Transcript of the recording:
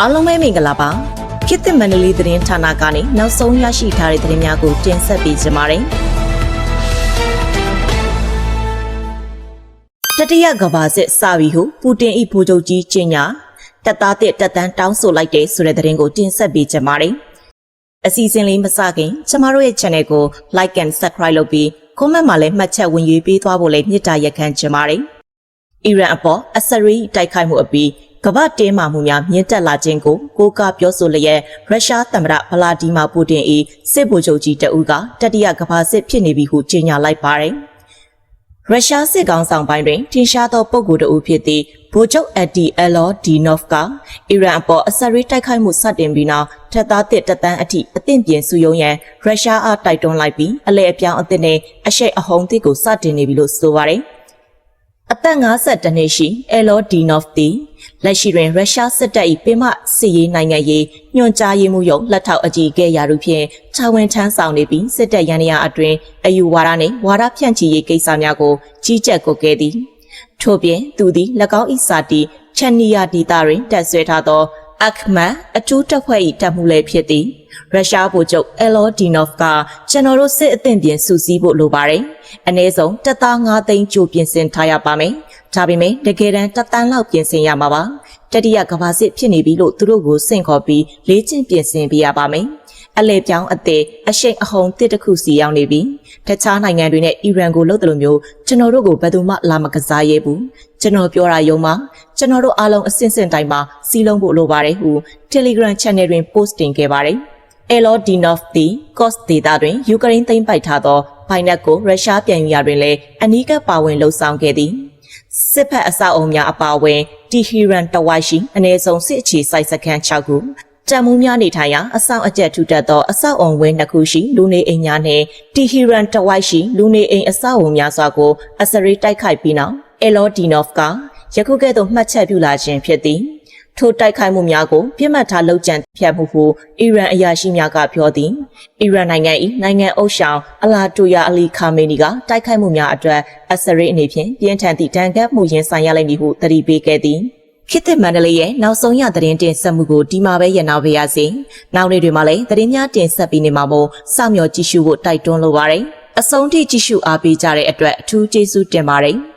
အားလုံးပဲမင်္ဂလာပါခေတ်သစ်မန္တလေးသတင်းဌာနကနေနောက်ဆုံးရရှိထားတဲ့သတင်းများကိုတင်ဆက်ပေးကြပါမယ်တတိယကမ္ဘာစစ်စပြီဟုပူတင်၏ဗိုလ်ချုပ်ကြီးကျင်းညာတပ်သားတစ်တပ်တန်းတောင်းဆိုလိုက်တဲ့ဆိုတဲ့သတင်းကိုတင်ဆက်ပေးကြပါမယ်အစီအစဉ်လေးမစခင်ကျမတို့ရဲ့ channel ကို like and subscribe လုပ်ပြီး comment မှာလည်းမှတ်ချက်ဝင်ရွေးပေးသွားဖို့လည်းမြစ်တာရက်ခံကြပါမယ်အီရန်အပေါ်အစ္စရေးတိုက်ခိုက်မှုအပြီး ကမ္ဘာတင်းမာမှုများမြင့်တက်လာခြင်းကိုကိုးကားပြောဆိုလျက်ရုရှားသမ္မတဗလာဒီမာပူတင်၏စစ်ဗိုလ်ချုပ်ကြီးတအူးကတတိယကမ္ဘာစစ်ဖြစ်နေပြီဟုကြေညာလိုက်ပါတယ်။ရုရှားစစ်ကောင်ဆောင်ပိုင်းတွင်ထင်ရှားသောပုဂ္ဂိုလ်တအူးဖြစ်သည့်ဗိုလ်ချုပ်အက်ဒီအလော်ဒီနော့ဖ်ကအီရန်အပေါ်အစရေးတိုက်ခိုက်မှုစတင်ပြီးနောက်ထက်သားတစ်တသန်းအထိအသင့်ပြင်စုယုံရန်ရုရှားအားတိုက်တွန်းလိုက်ပြီးအလဲအပြောင်းအသစ်နဲ့အရှိတ်အဟုန်သစ်ကိုစတင်နေပြီလို့ဆိုပါတယ်။အ သက်52နှစ်ရှိအယ်လော်ဒီနော့ဖ်တီလက်ရှိတွင်ရုရှားစစ်တပ်၏ပင်မစစ်ရေးနိုင်ငံရေးညွှန်ကြားရေးမှူးရုံးလက်ထောက်အကြီးအကဲရာထူးဖြင့်တာဝန်ထမ်းဆောင်နေပြီးစစ်တပ်ရန်ရာအတွင်းအယူဝါဒနှင့်ဝါဒဖြန့်ချီရေးကိစ္စများကိုကြီးကြပ်ကွပ်ကဲသည်ထို့ပြင်သူသည်၎င်း၏စာတီချန်နီယာဒေတာတွင်တက်ဆွဲထားသော အခမန်အထူးတပ်ဖွဲ့၏တပ်မှုလည်းဖြစ်သည်ရုရှားဗိုလ်ချုပ်အယ်လော်ဒီနော့ဖ်ကကျွန်တော်တို့စစ်အသင့်ပြင်စုစည်းဖို့လိုပါတယ်။အနည်းဆုံးတပ်သား9သိန်းကြိုပြင်ဆင်ထားရပါမယ်။ဒါပေမဲ့တကယ်တမ်းတပ်တန်းလောက်ပြင်ဆင်ရမှာပါ။တတိယကမ္ဘာစစ်ဖြစ်နေပြီလို့သူတို့ကိုစင့်ခေါ်ပြီးလေ့ကျင့်ပြင်ဆင်ပေးရပါမယ်။ အလဲပြောင်းအသေးအရှိန်အဟုန်တစ်တစ်ခုစီရောက်နေပြီ။တခြားနိုင်ငံတွေနဲ့အီရန်ကိုလှုပ်တယ်လို့မျိုးကျွန်တော်တို့ကိုဘယ်သူမှလာမကစားရဲဘူး။ကျွန်တော်ပြောတာယုံပါကျွန်တော်တို့အားလုံးအစင်စင်တိုင်းမှာစီးလုံးဖို့လိုပါတယ်ဟု Telegram Channel တွင် post တင်ခဲ့ပါတယ်။ Elodinov သည် Kos ဒေသတွင်ယူကရိန်းသိမ်းပိုက်ထားသောဘိုင်နက်ကိုရုရှားပြန်ယူရာတွင်လည်းအနီးကပ်ပါဝင်လှုပ်ဆောင်ခဲ့သည်စစ်ဖက်အဆောက်အုံများအပါအဝင်တီဟီရန်တဝိုက်ရှိအနည်းဆုံးစစ်အခြေစိုက်စခန်း6ခု တံမှုများနေထိုင်ရာအဆောက်အကျက်ထူထပ်သောအဆောက်အုံဝင်းတစ်ခုရှိလူနေအိမ်များနှင့်တီဟီရန်တဝိုက်ရှိလူနေအိမ်အဆောက်အုံများစွာကိုအစရိတိုက်ခိုက်ပြီးနောက်အယ်လော်ဒီနော့ဖ်ကယခုကဲ့သို့မှတ်ချက်ပြုလာခြင်းဖြစ်သည်ထိုတိုက်ခိုက်မှုများကိုပြစ်မှတ်ထားလုပ်ကြံဖြတ်မှုဟုအီရန်အရာရှိများကပြောသည်အီရန်နိုင်ငံ၏နိုင်ငံအုပ်ဆောင်အလာတူယာအလီခါမေနီကတိုက်ခိုက်မှုများအတွက်အစရိအနေဖြင့်ပြင်းထန်သည့်ဒဏ်ခတ်မှုရင်ဆိုင်ရလိမ့်မည်ဟုသတိပေးခဲ့သည် ခေတ်သစ်မန္တလေးရဲ့နောက်ဆုံးရသတင်းတင်ဆက်မှုကိုဒီမှာပဲရန်နာပေးရစီ။နောက်နေ့တွေမှာလည်းသတင်းများတင်ဆက်ပေးနေမှာမို့စောင့်မျှော်ကြည့်ရှုဖို့တိုက်တွန်းလိုပါတယ်။အဆုံးထိကြည့်ရှုအားပေးကြတဲ့အတွက်အထူးကျေးဇူးတင်ပါတယ်။